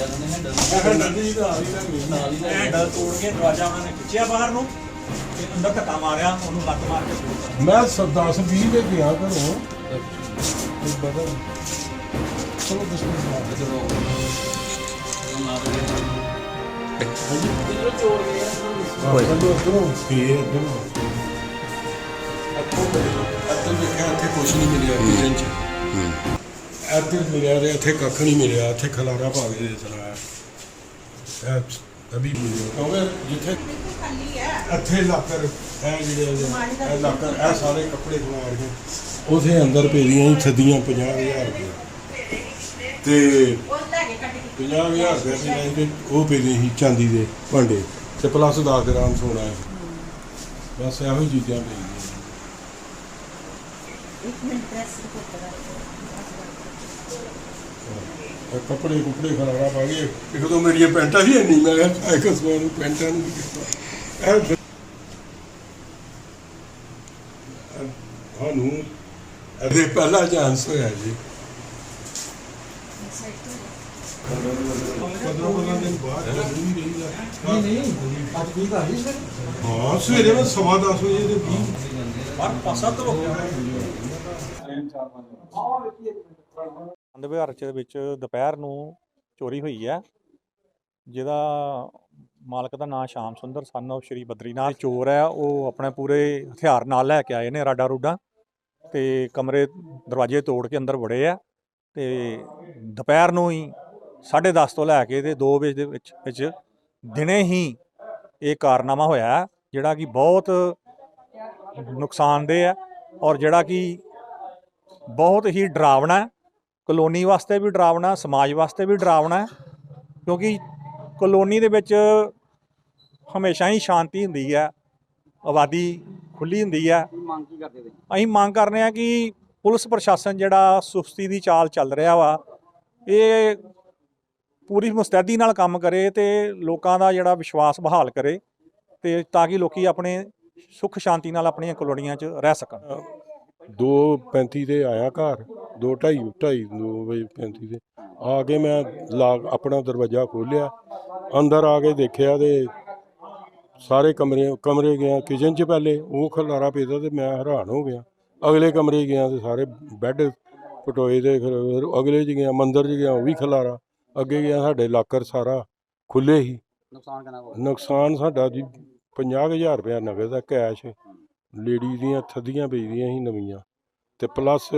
ਤੋੜਿਆ ਉਹਨਾਂ ਨੇ ਹੈਂਡਲ ਨੰਦੀ ਜੀ ਤਾਂ ਆ ਰਹੀ ਨਾ ਨਾਲ ਹੀ ਲੈ। ਹੈਂਡਲ ਤੋੜ ਕੇ ਦਰਵਾਜ਼ਾ ਉਹਨਾਂ ਨੇ ਖਿੱਚਿਆ ਬਾਹਰ ਨੂੰ ਤੇ ਅੰਦਰ ਧੱਕਾ ਮਾਰਿਆ ਉਹਨੂੰ ਲੱਤ ਮਾਰ ਕੇ ਤੋੜਤਾ ਮੈਂ 10 20 ਦੇ ਗਿਆ ਘਰੋਂ ਤੇ ਬਦਲ। ਚਲੋ ਚਲੋ ਉਹ ਨਾਲ ਦੇ ਜਦੋਂ ਚੋਰ ਗਏ ਚਲੋ ਉਧਰੋਂ। ਫੇਰ ਇਧਰੋਂ। ਅੱਥੋਂ ਅੱਥੋਂ ਦੇਖਿਆ ਇੱਥੇ ਕੁਛ ਨਹੀਂ ਮਿਲਿਆ ਕਿਚਨ ਚ। ਇੱਥੇ ਮਿਲਿਆ ਤੇ ਇੱਥੇ ਕੱਖ ਨਹੀਂ ਮਿਲਿਆ ਇੱਥੇ ਖਲਾਰਾ ਪਾ ਕੇ ਦੇ ਚਲਾ ਇਹ ਅਭੀ ਮਿਲਿਆ ਕਿਉਂਕਿ ਜਿੱਥੇ ਇੱਥੇ ਲਾਕਰ ਇਹ ਜਿਹੜੇ ਇਹ ਲਾਕਰ ਇਹ ਸਾਰੇ ਕੱਪੜੇ ਖਲਾਰ ਕੇ ਉਥੇ ਅੰਦਰ ਪਈਆਂ ਸੀ ਥੱਦੀਆਂ 50000 ਰੁਪਏ। ਤੇ 50000 ਰੁਪਏ ਸੀ ਤੇ ਉਹ ਪਈਆਂ ਸੀ ਚਾਂਦੀ ਦੇ ਭਾਂਡੇ। ਤੇ ਪਲੱਸ 10 ਗ੍ਰਾਮ ਸੋਨਾ ਹੈ। ਬਸ ਇਹੋ ਹੀ ਚੀਜ਼ਾਂ ਪਈਆਂ ਇਹ ਕੱਪੜੇ ਕੁਪੜੇ ਖਲਾਰਾ ਪਾ ਗਏ। ਇੱਕ ਦੋ ਮੇਰੀਆਂ ਪੈਂਟਾਂ ਹੀ ਨਹੀਂ ਮੈਂ ਕਿਹਾ ਇੱਕ ਸਵਾਰ ਨੂੰ ਪੈਂਟਾਂ ਨੂੰ ਕੀ ਕੀਤਾ ਇਹ ਸਾਨੂੰ ਇਹਦੇ ਪਹਿਲਾ ਚਾਂਸ ਹੋਇਆ ਜੀ। ਕਰ ਹਾਂ ਸਵੇਰੇ ਮੈਂ ਸਵਾ ਦਸ ਵਜੇ ਦੇ ਵੀ ਪਰ ਪਾਸਾ ਤੋਂ ਅੰਧ ਵਿਹਾਰ ਚ ਵਿੱਚ ਦੁਪਹਿਰ ਨੂੰ ਚੋਰੀ ਹੋਈ ਹੈ। ਜਿਹਦਾ ਮਾਲਕ ਦਾ ਨਾਮ ਸ਼ਾਮ ਸੁੰਦਰ ਸਨ of ਸ਼੍ਰੀ ਬਦਰੀਨਾਥ ਚੋਰ ਹੈ। ਉਹ ਆਪਣੇ ਪੂਰੇ ਹਥਿਆਰ ਨਾਲ ਲੈ ਕੇ ਆਏ ਨੇ ਰਾਡਾ ਰੂਡਾ ਤੇ ਕਮਰੇ ਦਰਵਾਜ਼ੇ ਤੋੜ ਕੇ ਅੰਦਰ ਵੜੇ ਆ ਤੇ ਦੁਪਹਿਰ ਨੂੰ ਹੀ 10:30 ਤੋਂ ਲੈ ਕੇ ਤੇ 2 ਵਜੇ ਦੇ ਵਿੱਚ ਵਿੱਚ ਦਿਨੇ ਹੀ ਇਹ ਕਾਰਨਾਮਾ ਹੋਇਆ ਹੈ, ਜਿਹੜਾ ਕਿ ਬਹੁਤ ਨੁਕਸਾਨਦੇਹ ਹੈ। ਔਰ ਜਿਹੜਾ ਕਿ ਬਹੁਤ ਹੀ ਡਰਾਵਣਾ ਹੈ। ਕਲੋਨੀ ਵਾਸਤੇ ਵੀ ਡਰਾਵਣਾ ਸਮਾਜ ਵਾਸਤੇ ਵੀ ਡਰਾਵਣਾ ਹੈ ਕਿਉਂਕਿ ਕਲੋਨੀ ਦੇ ਵਿੱਚ ਹਮੇਸ਼ਾ ਹੀ ਸ਼ਾਂਤੀ ਹੁੰਦੀ ਹੈ ਆਬਾਦੀ ਖੁੱਲੀ ਹੁੰਦੀ ਹੈ। ਮੰਗ ਕੀ ਕਰਦੇ ਤੁਸੀਂ ਅਸੀਂ ਮੰਗ ਕਰਨੇ ਆ ਕਿ ਪੁਲਿਸ ਪ੍ਰਸ਼ਾਸਨ ਜਿਹੜਾ ਸੁਸਤੀ ਦੀ ਚਾਲ ਚੱਲ ਰਿਹਾ ਵਾ ਇਹ ਪੂਰੀ ਮੁਸਤੈਦੀ ਨਾਲ ਕੰਮ ਕਰੇ ਤੇ ਲੋਕਾਂ ਦਾ ਜਿਹੜਾ ਵਿਸ਼ਵਾਸ ਬਹਾਲ ਕਰੇ ਤੇ ਤਾਂ ਕਿ ਲੋਕੀ ਆਪਣੇ ਸੁੱਖ ਸ਼ਾਂਤੀ ਨਾਲ ਆਪਣੀਆਂ ਕਲੋਨੀਆਂ 'ਚ ਰਹਿ ਸਕਣ। ਦੋ 35 ਤੇ ਆਇਆ ਘਰ ਦੋ ਢਾਈ ਢਾਈ ਦੋ ਵਜੇ 35 ਤੇ ਆ ਕੇ ਮੈਂ ਲਾ ਆਪਣਾ ਦਰਵਾਜ਼ਾ ਖੋਲ੍ਹਿਆ ਅੰਦਰ ਆ ਕੇ ਦੇਖਿਆ ਤੇ ਸਾਰੇ ਕਮਰੇ ਕਮਰੇ ਗਿਆ ਕਿਚਨ 'ਚ ਪਹਿਲੇ ਉਹ ਖਲਾਰਾ ਪਿਆ ਤੇ ਮੈਂ ਹੈਰਾਨ ਹੋ ਗਿਆ। ਅਗਲੇ ਕਮਰੇ ਗਿਆ ਤੇ ਸਾਰੇ ਬੈੱਡ ਪਟੋਏ ਤੇ ਫਿਰ ਅਗਲੇ 'ਚ ਗਿਆ ਮੰਦਰ 'ਚ ਗਿਆ ਉਹ ਵੀ ਖਲਾਰਾ। ਅੱਗੇ ਗਿਆ ਸਾਡੇ ਲਾਕਰ ਸਾਰਾ ਖੁੱਲੇ ਹੀ। ਨੁਕਸਾਨ ਕਿੰਨਾ ਹੋਇਆ? ਨੁਕਸਾਨ ਸਾਡਾ ਜੀ 50000 ਰੁਪਇਆ ਨਗਦ ਦਾ ਕੈਸ਼। ਲੇਡੀ ਦੀਆਂ ਥੱਦੀਆਂ ਪਈਆਂ ਸੀ ਨਵੀਆਂ ਤੇ ਪਲੱਸ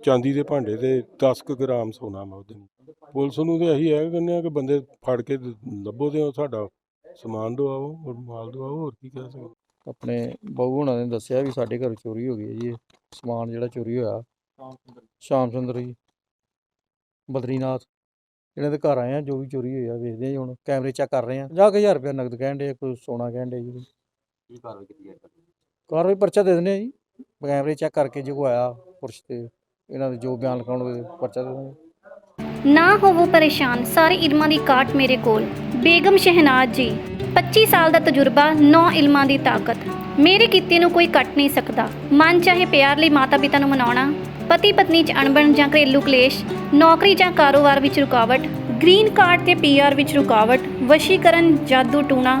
ਚਾਂਦੀ ਦੇ ਭਾਂਡੇ ਤੇ 10 ਕੁ ਗ੍ਰਾਮ ਸੋਨਾ ਮੈਂ ਉਹਦੇ ਨਾਲ। ਪੁਲਿਸ ਨੂੰ ਤੇ ਅਸੀਂ ਇਹ ਕਹਿੰਦੇ ਆ ਕਿ ਬੰਦੇ ਫੜ ਕੇ ਲੱਭੋ ਤੇ ਉਹ ਸਾਡਾ ਸਮਾਨ ਦਵਾਓ ਔਰ ਮਾਲ ਦਵਾਓ ਹੋਰ ਕੀ ਕਹਿ ਸਕਦੇ। ਆਪਣੇ ਬਾਬੂ ਹੁਣਾਂ ਨੇ ਦੱਸਿਆ ਵੀ ਸਾਡੇ ਘਰ ਚੋਰੀ ਹੋ ਗਈ ਹੈ ਜੀ ਇਹ ਸਮਾਨ ਜਿਹੜਾ ਚੋਰੀ ਹੋਇਆ। ਸ਼ਾਮ ਸੁੰਦਰ ਜੀ ਬਦਰੀਨਾਥ ਇਹਨਾਂ ਦੇ ਘਰ ਆਏ ਆ ਜੋ ਵੀ ਚੋਰੀ ਹੋਇਆ ਵੇਖਦੇ ਆ ਜੀ ਹੁਣ ਕੈਮਰੇ ਚੈੱਕ ਕਰ ਰਹੇ ਆ। 50000 ਰੁਪਏ ਨਗਦ ਕਹਿਣ ਦੇ ਕੋਈ ਸੋਨਾ ਕਹਿਣ ਦੇ ਜੀ। ਕੀ ਕਾਰਵਾਈ ਕੀਤੀ ਹੈ ਕਾਰਵਾਈ ਪਰਚਾ ਦੇ ਦਿੰਦੇ ਆ ਜੀ। ਕੈਮਰੇ ਚੈੱਕ ਕਰਕੇ ਜੇ ਕੋ ਆਇਆ ਪੁਰਸ਼ ਤੇ, ਇਹਨਾਂ ਦੇ ਜੋ ਬਿਆਨ ਲਿਖਾਉਣਗੇ ਪਰਚਾ ਦੇ ਦਿੰਦੇ ਨਾ ਹੋਵੋ ਪਰੇਸ਼ਾਨ, ਸਾਰੇ ਇਲਮਾਂ ਦੀ ਕਾਟ ਮੇਰੇ ਕੋਲ। ਬੇਗਮ ਸ਼ਹਿਨਾਜ਼ ਜੀ 25 ਸਾਲ ਦਾ ਤਜਰਬਾ 9 ਇਲਮਾਂ ਦੀ ਤਾਕਤ। ਮੇਰੇ ਕੀਤੇ ਨੂੰ ਕੋਈ ਕੱਟ ਨਹੀਂ ਸਕਦਾ। ਮਨ ਚਾਹੇ ਪਿਆਰ ਲਈ ਮਾਤਾ ਪਿਤਾ ਨੂੰ ਮਨਾਉਣਾ ਪਤੀ ਪਤਨੀ ਚ ਅਣਬਣ ਜਾਂ ਘਰੇਲੂ ਕਲੇਸ਼, ਨੌਕਰੀ ਜਾਂ ਕਾਰੋਬਾਰ ਵਿੱਚ ਰੁਕਾਵਟ, ਗ੍ਰੀਨ ਕਾਰਡ ਤੇ ਪੀਆਰ ਵਿੱਚ ਰੁਕਾਵਟ, ਵਸ਼ੀਕਰਨ, ਜਾਦੂ ਟੂਣਾ